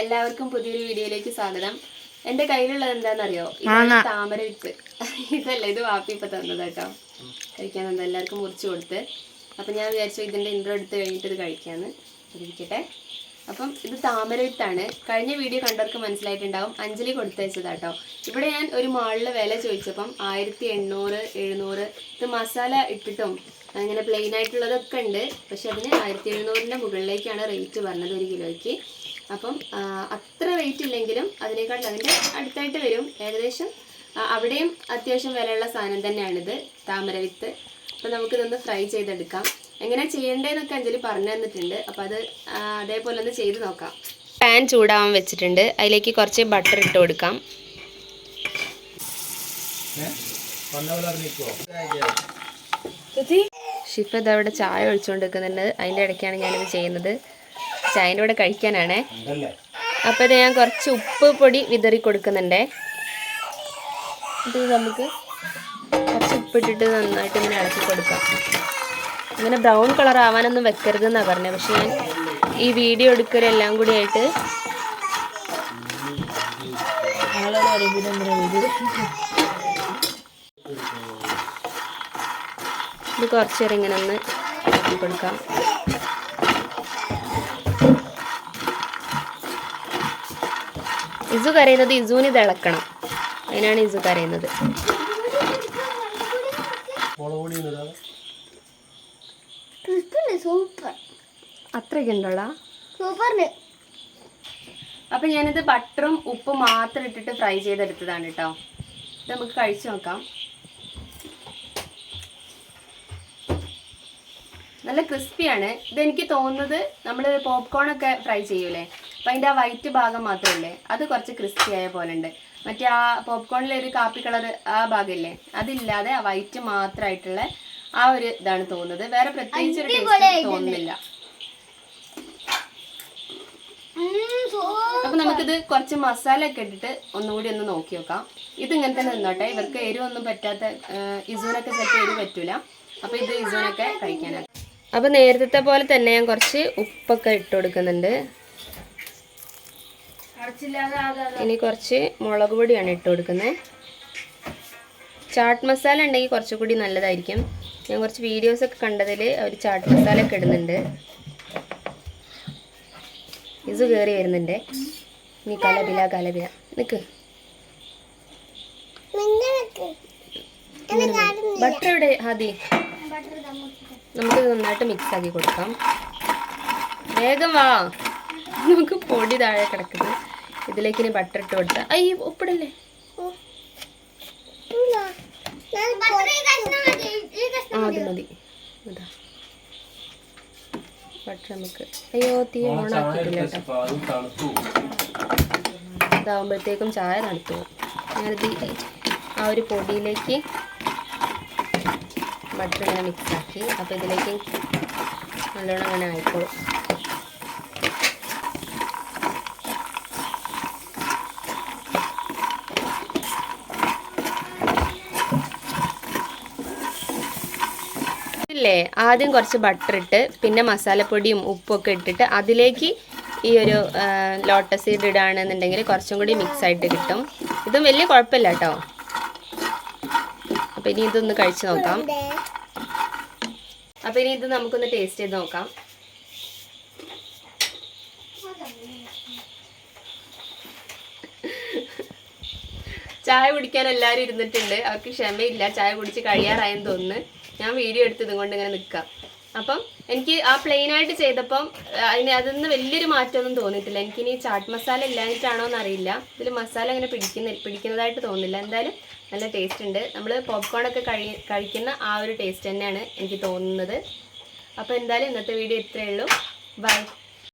എല്ലാവർക്കും പുതിയൊരു വീഡിയോയിലേക്ക് സ്വാഗതം. എന്റെ കയ്യിലുള്ളത് എന്താണെന്നറിയോ? ഇതാണ് താമര വിത്ത്. ഇതല്ല ഇത് വാപ്പി ഇപ്പൊ തന്നത് കേട്ടോ. കഴിക്കാൻ തന്നെ എല്ലാവർക്കും മുറിച്ചു കൊടുത്ത്. അപ്പം ഞാൻ വിചാരിച്ചു ഇതിന്റെ ഇൻട്രോ എടുത്ത് കഴിഞ്ഞിട്ട് ഇത് കഴിക്കാന്ന്. ഇരിക്കട്ടെ. അപ്പം ഇത് താമര വിത്താണ്. കഴിഞ്ഞ വീഡിയോ കണ്ടവർക്ക് മനസ്സിലായിട്ടുണ്ടാവും. അഞ്ജലി കൊടുത്തയച്ചതാട്ടോ ഇവിടെ ഞാൻ ഒരു മാളിലെ വില ചോദിച്ചപ്പം ആയിരത്തി എണ്ണൂറ് എഴുന്നൂറ് ഇത് മസാല ഇട്ടിട്ടും അങ്ങനെ പ്ലെയിൻ ആയിട്ടുള്ളതൊക്കെ ഉണ്ട്. പക്ഷെ അതിന് ആയിരത്തി എഴുന്നൂറിന്റെ മുകളിലേക്കാണ് റേറ്റ് പറഞ്ഞത് ഒരു കിലോയ്ക്ക്. അപ്പം അത്ര വെയിറ്റ് ഇല്ലെങ്കിലും അതിനേക്കാൾ അതിന്റെ അടുത്തായിട്ട് വരും. ഏകദേശം അവിടെയും അത്യാവശ്യം വിലയുള്ള സാധനം തന്നെയാണിത്. താമരവിത്ത് അപ്പം നമുക്കിതൊന്ന് ഫ്രൈ ചെയ്തെടുക്കാം. എങ്ങനെ ചെയ്യേണ്ടതെന്നൊക്കെ അഞ്ജലി പറഞ്ഞു തന്നിട്ടുണ്ട്. അപ്പം അത് അതേപോലെ ഒന്ന് ചെയ്ത് നോക്കാം. പാൻ ചൂടാവാൻ വെച്ചിട്ടുണ്ട്. അതിലേക്ക് കുറച്ച് ബട്ടർ ഇട്ട് കൊടുക്കാം. ഷിഫ് ഇതവിടെ അവിടെ ചായ ഒഴിച്ചുകൊണ്ടിരിക്കുന്നുണ്ട് അതിന്റെ ഇടയ്ക്കാണ് ഞാനിത് ചെയ്യുന്നത്. ചായന്റെ കൂടെ കഴിക്കാനാണേ അപ്പോൾ ഇത് ഞാൻ കുറച്ച് ഉപ്പ് പൊടി വിതറി കൊടുക്കുന്നുണ്ടേ. ഇത് നമുക്ക് കുറച്ച് ഉപ്പിട്ടിട്ട് നന്നായിട്ട് ഇങ്ങനെ ഇളക്കി കൊടുക്കാം. അങ്ങനെ ബ്രൗൺ കളർ ആവാനൊന്നും വെക്കരുതെന്നാണ് പറഞ്ഞത് പക്ഷെ ഞാൻ ഈ വീഡിയോ എടുക്കലെല്ലാം കൂടി ആയിട്ട് ഇത് കുറച്ചേരം ഇങ്ങനെ ഒന്ന് കൊടുക്കാം. ഇസു കരയുന്നത് ഇസുവിന് തിളക്കണം. അതിനാണ് ഇസു കരയുന്നത്. സൂപ്പർ. അത്രയൊക്കെ ഉണ്ടോളാ സൂപ്പറിന്. അപ്പൊ ഞാനിത് ബട്ടറും ഉപ്പും മാത്രം ഇട്ടിട്ട് ഫ്രൈ ചെയ്തെടുത്തതാണ് കേട്ടോ. ഇത് നമുക്ക് കഴിച്ചു നോക്കാം. നല്ല ക്രിസ്പിയാണ്. ഇതെനിക്ക് തോന്നുന്നത് നമ്മൾ പോപ്കോൺ ഒക്കെ ഫ്രൈ ചെയ്യൂലേ? അപ്പം അതിന്റെ ആ വൈറ്റ് ഭാഗം മാത്രമല്ലേ അത് കുറച്ച് ക്രിസ്പി ആയ പോലെ ഉണ്ട്. മറ്റേ ആ പോപ്കോണിലെ ഒരു കാപ്പി കളർ ആ ഭാഗമില്ലേ അതില്ലാതെ ആ വൈറ്റ് മാത്രമായിട്ടുള്ള ആ ഒരു ഇതാണ് തോന്നുന്നത്. വേറെ പ്രത്യേകിച്ച് ഒരു ടേസ്റ്റ് തോന്നുന്നില്ല. അപ്പൊ നമുക്കിത് കുറച്ച് മസാല ഒക്കെ ഇട്ടിട്ട് ഒന്നുകൂടി ഒന്ന് നോക്കി നോക്കാം. ഇത് ഇങ്ങനെ തന്നെ നിന്നോട്ടെ. ഇവർക്ക് എരിവൊന്നും പറ്റാത്ത ഇസൂനൊക്കെ ചിലപ്പോൾ എരിവ് പറ്റൂല. അപ്പൊ ഇത് ഇസൂനൊക്കെ കഴിക്കാനാണ് അപ്പൊ നേരത്തെ പോലെ തന്നെ ഞാൻ കുറച്ച് ഉപ്പൊക്കെ ഇട്ട് കൊടുക്കുന്നുണ്ട്. ഇനി കുറച്ച് മുളക് പൊടിയാണ് ഇട്ട് കൊടുക്കുന്നത്. ചാട്ട് മസാല ഉണ്ടെങ്കിൽ കുറച്ചുകൂടി നല്ലതായിരിക്കും. ഞാൻ കുറച്ച് വീഡിയോസ് ഒക്കെ കണ്ടതിൽ അവർ ചാട്ട് മസാല ഒക്കെ ഇടുന്നുണ്ട്. ഇത് കയറി വരുന്നുണ്ട്. ഇനി കലപില കലപില. നിക്ക്. ബട്ടർ ഇവിടെ ഹാദി നമുക്ക് നന്നായിട്ട് മിക്സ് ആക്കി കൊടുക്കാം. വേഗം വാ. നമുക്ക് പൊടി താഴെ കിടക്കുന്നത് ഇതിലേക്ക് ഇനി ബട്ടർ ഇട്ട് കൊടുത്താൽ അയ്യോ ഉപ്പിടല്ലേ? ആ അത് മതി. ബട്ടർ നമുക്ക്. അയ്യോ തീ ഓണാക്കിയിട്ടില്ല കേട്ടോ. ഇതാവുമ്പോഴത്തേക്കും ചായ തണുത്തു ഞാനിത് ആ ഒരു പൊടിയിലേക്ക് ബട്ടർ ഇങ്ങനെ മിക്സ് ആക്കി. അപ്പോൾ ഇതിലേക്ക് നല്ലോണം അങ്ങനെ ആയിക്കോളും. ഇല്ലേ ആദ്യം കുറച്ച് ബട്ടർ ഇട്ട് പിന്നെ മസാലപ്പൊടിയും ഉപ്പും ഒക്കെ ഇട്ടിട്ട് അതിലേക്ക് ഈ ഒരു ലോട്ടസ് സീഡ് ഇടുകയാണെന്നുണ്ടെങ്കിൽ കുറച്ചും കൂടി മിക്സ് ആയിട്ട് കിട്ടും. ഇതും വലിയ കുഴപ്പമില്ല കേട്ടോ. അപ്പം ഇനി ഇതൊന്ന് കഴിച്ചു നോക്കാം. അപ്പം ഇനി ഇത് നമുക്കൊന്ന് ടേസ്റ്റ് ചെയ്ത് നോക്കാം. ചായ കുടിക്കാൻ എല്ലാവരും ഇരുന്നിട്ടുണ്ട്. അവർക്ക് ക്ഷമയില്ല. ചായ കുടിച്ച് കഴിയാറായെന്ന് തോന്നുന്നു. ഞാൻ വീഡിയോ എടുത്ത് കൊണ്ട് ഇങ്ങനെ നിൽക്കാം അപ്പം എനിക്ക് ആ പ്ലെയിൻ ആയിട്ട് ചെയ്തപ്പം അതിന് അതൊന്നും വലിയൊരു മാറ്റമൊന്നും തോന്നിയിട്ടില്ല. എനിക്കിനി ചാട്ട് മസാല ഇല്ലാഞ്ഞിട്ടാണോ എന്നറിയില്ല. ഇതിൽ മസാല അങ്ങനെ പിടിക്കുന്ന പിടിക്കുന്നതായിട്ട് തോന്നുന്നില്ല എന്തായാലും നല്ല ടേസ്റ്റ് ഉണ്ട്. നമ്മൾ പോപ്കോൺ ഒക്കെ കഴി കഴിക്കുന്ന ആ ഒരു ടേസ്റ്റ് തന്നെയാണ് എനിക്ക് തോന്നുന്നത്. അപ്പോൾ എന്തായാലും ഇന്നത്തെ വീഡിയോ ഇത്രയേ ഉള്ളൂ. ബൈ